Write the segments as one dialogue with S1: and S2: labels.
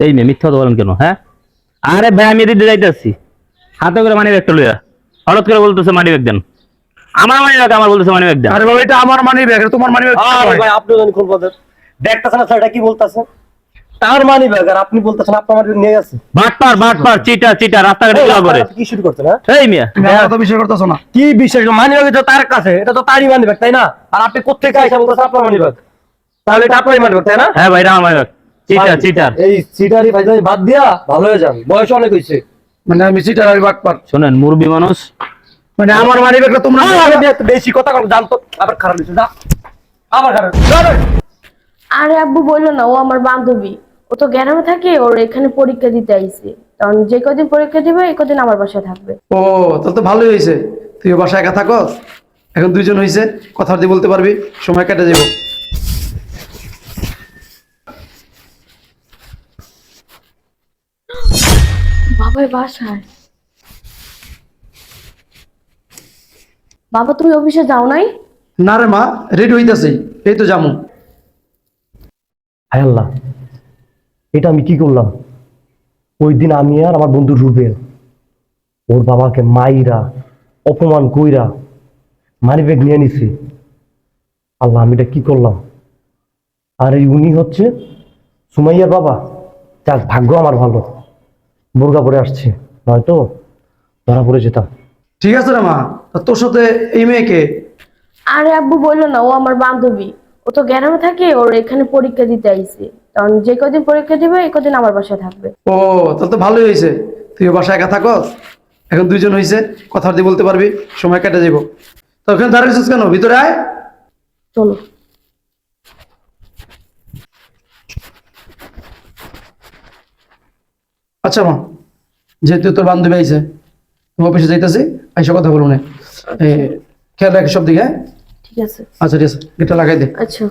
S1: এই মেয়ে মিথ্যা কথা বলেন কেন হ্যাঁ? আরে ভাই আমি এদিকে যাইতেছি। হাতে করে মানি ব্যাগটা লইয়া। হঠাৎ করে বলতেছে মানি ব্যাগ দেন। আমার মানি ব্যাগ আমার বলতেছে মানি ব্যাগ দেন।
S2: আরে বাবা এটা আমার মানি ব্যাগ তোমার মানি ব্যাগ
S3: আরে ভাই আপনি জানি কোন পদের দেখতেছেন না স্যারটা কি বলতেছে? তার মানি ব্যাগ আর আপনি বলতেছেন আপনার মানি ব্যাগ নিয়ে গেছে।
S1: বাটপার বাটপার চিটা চিটা রাস্তাঘাটে
S3: এই,
S1: চলা করে।
S3: কি শুরু করছেন হ্যাঁ?
S1: এই মিয়া।
S2: তুমি কথা বিশ্বাস করতেছো না।
S3: কি বিশ্বাস? মানি ব্যাগ তো তার কাছে এটা তো তারই মানি ব্যাগ তাই না? আর আপনি কোথেকে আইসা বলতেছেন আপনার মানি ব্যাগ তাহলে এটা আপনারই মানি ব্যাগ তাই না?
S1: হ্যাঁ ভাই এটা আমার মানি ব্যাগ চিটা চিটার
S3: এই সিটারি ভাই ভাই বাদ দিয়া ভালো হয়ে যান বয়স অনেক হইছে।
S2: মানে আমি
S1: শোনেন মানুষ।
S2: মানে আমার ব্যাগটা তোমরা
S3: আরে বেশি কথা কম জানতো আবার খারাপ হইছে যা। আবার খারাপ
S4: আরে আব্বু বলল না ও আমার বান্ধবী। ও তো গ্রামে থাকে ওর এখানে পরীক্ষা দিতে আইছে। কারণ যে কদিন পরীক্ষা দিবে এই কদিন আমার বাসায় থাকবে।
S2: ও তাহলে তো ভালোই হয়েছে তুই বাসায় একা থাকস? এখন দুইজন হয়েছে কথা দিয়ে বলতে পারবি সময় কেটে যাব
S4: বাবাই বাসায়। বাবা তুমি অফিসে যাও নাই?
S2: না রে মা রেডি হইতাছি। এই তো জামু
S3: হায় আল্লাহ এটা আমি কি করলাম? ওই দিন আমি আর আমার বন্ধু রুবেল ওর বাবাকে মাইরা অপমান কইরা মানি ব্যাগ নিয়ে নিছি। আল্লাহ আমি এটা কি করলাম? আর এই উনি হচ্ছে সুমাইয়ার বাবা যাক ভাগ্য আমার ভালো। বোরগা পরে আসছে। নয়তো ধরা পড়ে যেতাম।
S2: ঠিক আছে রে মা তা তোর সাথে এই মেয়েকে?
S4: আরে আব্বু বলল না ও আমার বান্ধবী। ও তো গ্রামে থাকে ওর এখানে পরীক্ষা দিতে আইছে। কারণ যে কদিন পরীক্ষা দিবে এই কদিন আমার বাসায় থাকবে।
S2: ও তাহলে তো ভালোই হয়েছে। তুই বাসায় একা থাকস? এখন দুইজন হয়েছে কথা দিয়ে বলতে পারবি সময় কেটে যাব তো ওখানে দাঁড়িয়েছিস কেন? ভিতরে আয়।
S4: চলো।
S2: আচ্ছা মা যেহেতু তোর বান্ধবী আইছে অফিসে যাইতেছি আইসা কথা বলুন খেয়াল রাখি সব দিকে হ্যাঁ?
S4: ঠিক আছে।
S2: আচ্ছা ঠিক আছে গেটটা লাগাই দে।
S4: আচ্ছা।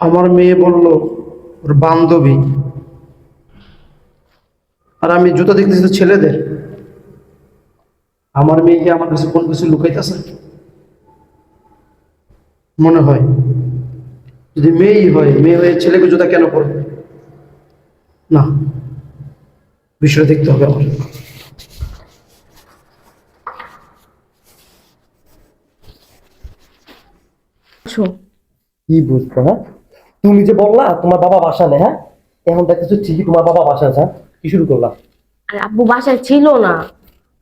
S2: আমার মেয়ে বলল ওর বান্ধবী। আর আমি জুতো দেখতেছি তো ছেলেদের। আমার মেয়ে কি আমার কাছে কোন কিছু লুকাইতেছে? মনে হয়। যদি মেয়েই হয় মেয়ে হয়ে ছেলেকে জুতা কেন করবে না বিষয়টা দেখতে হবে আমার।
S3: কি বুঝতে হ্যাঁ? তুমি যে বললা তোমার বাবা বাসা নেই হ্যাঁ? এখন দেখতেছো ঠিকই তোমার বাবা বাসা আছে হ্যাঁ? কি শুরু করলাম।
S4: আর আব্বু বাসায় ছিল না।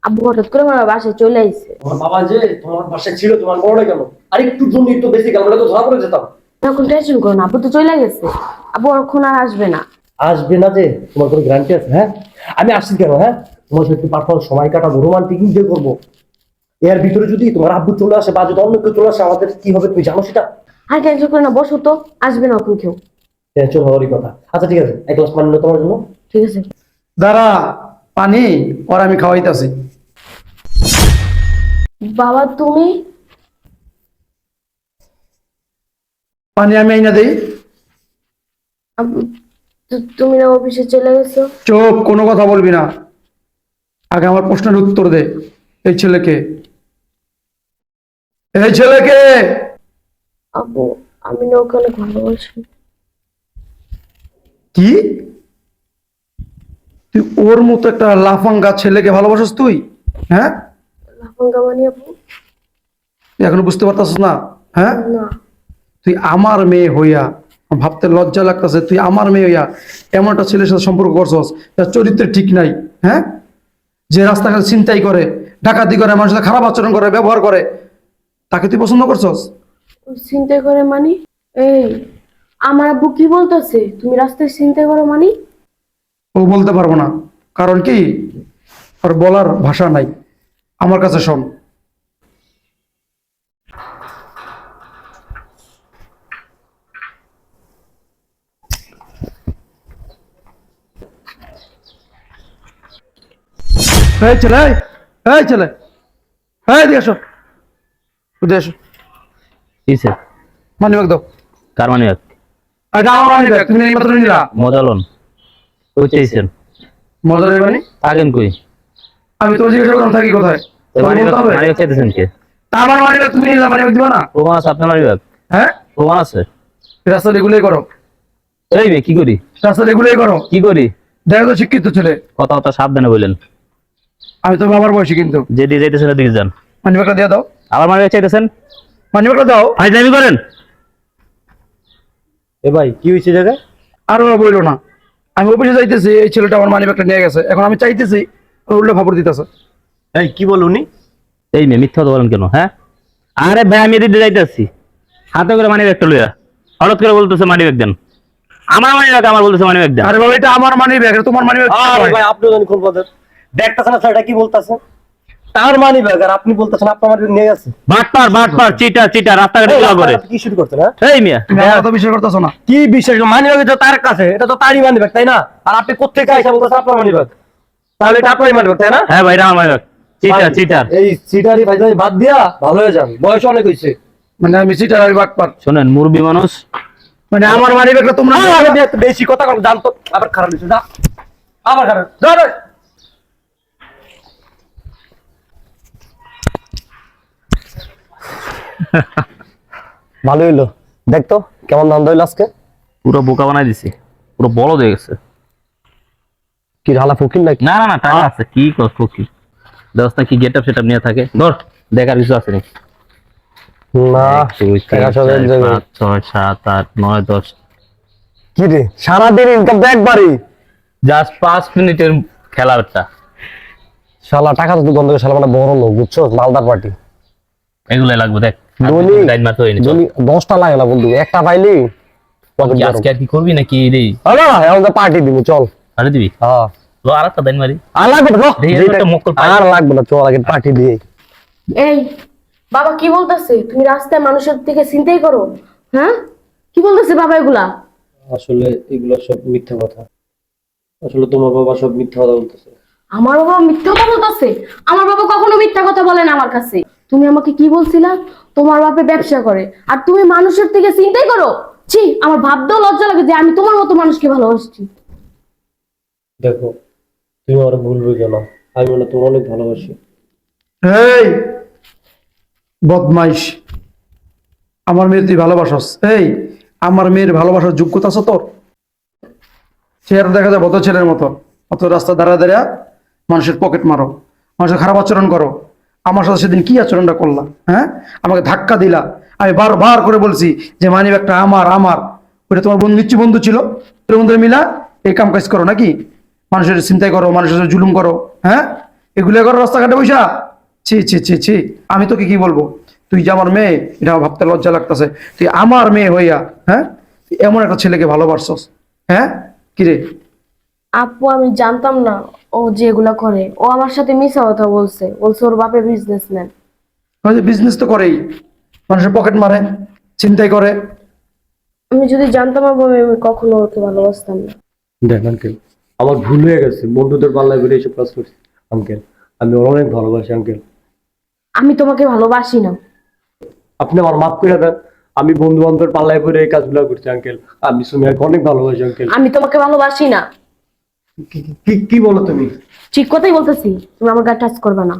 S4: আব্বু হঠাৎ করে আমার বাসায় চলে আইছে।
S3: তোমার বাবা যে তোমার বাসায় ছিল তোমার বড় কেন? আর একটু জন্য একটু বেশি গেল তো ধরা পড়ে যেতাম।
S4: এখন টেনশন করো না আব্বু তো চলে গেছে। আব্বু এখন আর আসবে না।
S3: আসবে না যে তোমার কোনো গ্যারান্টি আছে হ্যাঁ? আমি আসছি কেন হ্যাঁ? তোমার সাথে একটু সময় কাটাবো রোমান্টিক এনজয় করব। এর ভিতরে যদি তোমার আব্বু চলে আসে বা যদি অন্য কেউ চলে আসে আমাদের কি হবে তুমি জানো সেটা?
S4: আর টেনশন করো না বসো তো আসবে না এখন কেউ।
S3: টেনশন হওয়ারই কথা। আচ্ছা ঠিক আছে এক গ্লাস পানি নাও তোমার জন্য।
S4: ঠিক আছে।
S2: দাঁড়া পানি ওর আমি খাওয়াইতেছি।
S4: বাবা তুমি?
S2: পানি আমি আইনা দেই।
S4: তু- তুমি না অফিসে চলে গেছো?
S2: চোপ কোনো কথা বলবি না। আগে আমার প্রশ্নের উত্তর দে এই ছেলেকে। এই ছেলেকে!
S4: আব্বু আমি না ওকে অনেক ভালোবাসি
S2: কি? তুই ওর মতো একটা লাফাঙ্গা ছেলেকে ভালোবাসিস তুই? হ্যাঁ?
S4: লাফাঙ্গা মানে
S2: এখনও বুঝতে পারতাস না? হ্যাঁ?
S4: না।
S2: তুই আমার মেয়ে হইয়া ভাবতে লজ্জা লাগতেছে তুই আমার মেয়ে হইয়া এমন একটা ছেলের সাথে সম্পর্ক করছস তার চরিত্র ঠিক নাই হ্যাঁ? যে রাস্তাঘাটে চিন্তাই করে ডাকাতি করে মানুষের সাথে খারাপ আচরণ করে ব্যবহার করে তাকে তুই পছন্দ করছস?
S4: চিন্তা করে মানে? এই আমার আব্বু কি বলতেছে? তুমি রাস্তায় চিন্তা করো মানে?
S2: ও বলতে পারব না। কারণ কি? আর বলার ভাষা নাই। আমার কাছে শোন। এই ছেলে এই, এই ছেলে এই দিয়ে আসো। দিয়ে আসো।
S1: কিসে
S2: মানি ব্যাগ দাও।
S1: কার
S2: আমার তুমি এই মাত্র নিলা।
S1: মজা
S2: মানে
S1: থাকেন কই?
S2: আমি তোর জিজ্ঞাসা করলাম থাকি কোথায়?
S1: মানি মানি চাইতেছেন কে?
S2: আমার মানি তুমি নিলা মানি দিবা না?
S1: প্রমাণ আছে আপনার মানি
S2: হ্যাঁ?
S1: প্রমাণ আছে?
S2: রাস্তা রেগুলাই করো।
S1: এই কি করি?
S2: রাস্তা রেগুলাই করো।
S1: কি করি?
S2: দেখো তো শিক্ষিত ছেলে।
S1: কথা কথা সাবধানে বললেন
S2: আমি তো বাবার বয়সী কিন্তু।
S1: যে দিয়ে যাইতেছেন দিকে যান।
S2: মানি ব্যাগটা দিয়ে দাও।
S1: আবার মানি চাইতেছেন?
S2: মানি ব্যাগটা দাও।
S1: ফাইজলামি করেন।
S3: এ ভাই কি হয়েছে জায়গায়?
S2: আর ওরা বলল না। আমি অফিসে যাইতেছি এই ছেলেটা আমার মানি ব্যাগটা নিয়ে গেছে। এখন আমি চাইতেছি উল্টো খবর দিতেছে।
S3: এই কি বল উনি?
S1: এই মেয়ে মিথ্যা কথা বলেন কেন হ্যাঁ? আরে ভাই আমি দিতে যাইতেছি। হাতে করে মানি ব্যাগটা লইয়া হঠাৎ করে বলতেছে মানি ব্যাগ দেন। আমার মানি ব্যাগ আমার বলতেছে মানি ব্যাগ দেন।
S2: আরে বাবা এটা আমার মানি ব্যাগ তোমার মানি ব্যাগ
S3: আরে ভাই আপনি জানি কোন পদের ব্যাগটা না স্যারটা কি বলতাছে? তার মানি ব্যাগ আর আপনি বলতেছেন আপনার মানি নিয়ে গেছে
S1: বাটপার বাটপার চিটা চিটা রাস্তাঘাটে চলা করে
S3: কি শুরু করছেন হ্যাঁ?
S1: এই মিয়া।
S2: আমার কথা বিশ্বাস না।
S3: কি মানি ব্যাগ তো তার কাছে এটা তো তারই মানি ব্যাগ তাই না? আর আপনি কোথেকে আইসা বলতেছেন আপনার মানি ব্যাগ তাহলে এটা মানি ব্যাগ তাই না?
S1: হ্যাঁ ভাই এটা আমার। মানি চিটার চিটার
S3: এই সিটারি ভাই বাদ দিয়া ভালো হয়ে যান। বয়স অনেক হয়েছে।
S2: মানে আমি সিটার আমি বাটপার।
S1: শোনেন মুরবি মানুষ।
S2: মানে আমার মানি ব্যাগটা তোমরা
S3: বেশি কথা জানতো আবার খারাপ হয়েছে যা। আবার খারাপ যা ভালো হইল। দেখতো কেমন ধান্দা হইল আজকে?
S1: পুরো বোকা বানাই দিছি। পুরো বড় হয়ে গেছে।
S3: কি হালা ফকির নাকি?
S1: না না না টাকা আছে। কি কষ্ট কি দশটা কি গেট আপ সেট নিয়ে থাকে? ধর দেখার কিছু আছে নাকি।
S3: না
S1: ছয় সাত আট নয় দশ।
S3: কি রে সারাদিন ইনকাম তো একবারই।
S1: জাস্ট পাঁচ মিনিটের খেলা একটা
S3: শালা টাকা তো গন্ধ শালা মানে বড় লোক বুঝছ? মালদার পার্টি
S1: এগুলাই লাগবে দেখ।
S3: দশটা বন্ধু একটা পাইলি?
S1: আজকে আর কি করবি নাকি রে
S3: হলো এখন তো পার্টি দিব চল।
S1: আরে দিবি?
S3: হ্যাঁ
S1: তো আর একটা দাইন মারি।
S3: আর লাগবে না
S1: দেখি
S3: যেটা-
S1: একটা মক্কল পাই।
S3: আর লাগবে না চল আগে পার্টি দিয়ে।
S4: এই বাবা কি বলতেছে? তুমি রাস্তায় মানুষের থেকে চিন্তাই করো হ্যাঁ? কি বলতেছে বাবা এগুলা?
S3: আসলে এগুলো সব মিথ্যা কথা। আসলে তোমার বাবা সব মিথ্যা কথা বলতেছে।
S4: আমার বাবা মিথ্যা কথা বলতেছে? আমার বাবা কখনো মিথ্যা কথা বলে না আমার কাছে। তুমি আমাকে কি বলছিলা? তোমার বাপে ব্যবসা করে। আর তুমি মানুষের থেকে চিন্তাই করো। ছি আমার ভাবতেও লজ্জা লাগে যে আমি তোমার মতো মানুষকে ভালোবাসছি।
S3: দেখো তুমি আমার ভুল বুঝো না আমি মনে তোমার অনেক ভালোবাসি।
S2: এই বদমাইশ। আমার মেয়ে তুই ভালোবাসস। এই আমার মেয়ের ভালোবাসার যোগ্যতা আছে তোর? চেহারা দেখা যায় বত ছেলের মতো। অত রাস্তা দাঁড়া দাঁড়া মানুষের পকেট মারো। মানুষের খারাপ আচরণ করো। আমার সাথে সেদিন কি আচরণটা করলা? হ্যাঁ? আমাকে ধাক্কা দিলা। আমি বারবার করে বলছি যে মানি ব্যাগটা আমার আমার। ওটা তোমার বন্ধু নিচ্ছি বন্ধু ছিল। তোর বন্ধুরা মিলা এই কাম কাজ করো নাকি? মানুষের চিন্তাই করো, মানুষের সাথে জুলুম করো। হ্যাঁ? এগুলো করো রাস্তাঘাটে বৈশা ছি ছি ছি ছি। আমি তোকে কি বলব? তুই যে আমার মেয়ে এটা ভাবতে লজ্জা লাগতেছে। তুই আমার মেয়ে হইয়া হ্যাঁ? এমন একটা ছেলেকে ভালোবাসছস। হ্যাঁ? কিরে
S4: আপু, আমি জানতাম না। ও যে এগুলা করে ও আমার সাথে মিশা কথা বলছে বলছে ওর বাপে বিজনেসম্যান
S2: বিজনেস তো করেই মানুষের পকেট মারে চিন্তাই করে।
S4: আমি যদি জানতাম আমি কখনো ওকে ভালোবাসতাম না।
S3: দেখ আঙ্কেল আমার ভুল হয়ে গেছে বন্ধুদের পাল্লায় বেরিয়ে এসব কাজ করছি। আঙ্কেল আমি ওর অনেক ভালোবাসি আঙ্কেল
S4: আমি তোমাকে ভালোবাসি না।
S3: আপনি আমার মাফ করে দেন আমি বন্ধু বান্ধবের পাল্লায় পরে এই কাজগুলো করছি আঙ্কেল আমি সুমিয়াকে অনেক ভালোবাসি আঙ্কেল
S4: আমি তোমাকে ভালোবাসি না।
S3: কি কি বলো তুমি?
S4: ঠিক কথাই বলতেছি তুমি আমার গায়ে টাচ করবে না।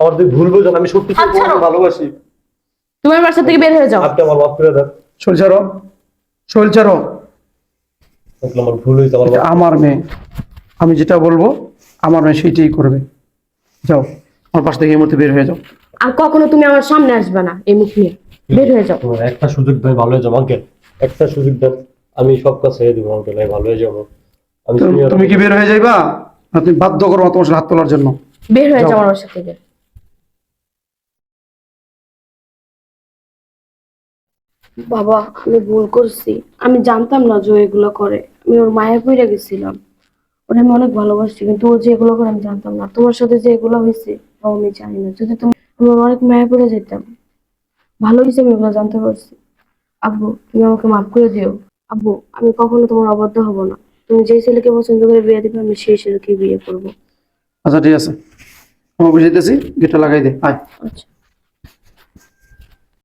S3: আমার তুই ভুল বোঝো আমি সত্যি ভালোবাসি।
S4: তুমি আমার বাসা থেকে বের হয়ে যাও।
S3: আপনি আমার মাফ করে দেন
S2: শৈলচারো শৈলচারো
S3: আঙ্কেল, আমার ভুল হয়েছে আমার
S2: আমার মেয়ে। আমি যেটা বলব আমার মেয়ে সেইটাই করবে। যাও আমার পাশ থেকে এই মুহূর্তে বের হয়ে যাও।
S4: আর কখনো তুমি আমার সামনে আসবে না এই মুখ নিয়ে। বের হয়ে যাও।
S3: একটা সুযোগ দেন ভালো হয়ে যাব আঙ্কেল একটা সুযোগ দেন আমি সব কাজ ছেড়ে দেবো আঙ্কেল ভালো হয়ে যাব।
S2: তুমি কি বের হয়ে যাইবা? না তুমি বাধ্য করো তোমার সাথে হাত তোলার জন্য।
S4: বের হয়ে
S2: যাও।
S4: আমার বাসা থেকে বাবা আমি ভুল করছি। আমি জানতাম না যে এগুলো করে। আমি ওর মায়ের পইরা গেছিলাম। ওর আমি অনেক ভালোবাসছি কিন্তু ও যে এগুলো করে আমি জানতাম না। তোমার সাথে যে এগুলো হয়েছে তাও আমি জানি না। যদি তুমি আমি ওর অনেক মায়ের পড়ে যেতাম ভালো হয়েছে আমি এগুলো জানতে পারছি। আব্বু তুমি আমাকে মাফ করে দিও। আব্বু আমি কখনো তোমার অবাধ্য হব না। তুমি যে ছেলেকে পছন্দ করে বিয়ে দিবে আমি সেই ছেলেকে বিয়ে করব
S2: আচ্ছা ঠিক আছে আমার বুঝাইতেছি গেটটা লাগাই দে আয়
S4: আচ্ছা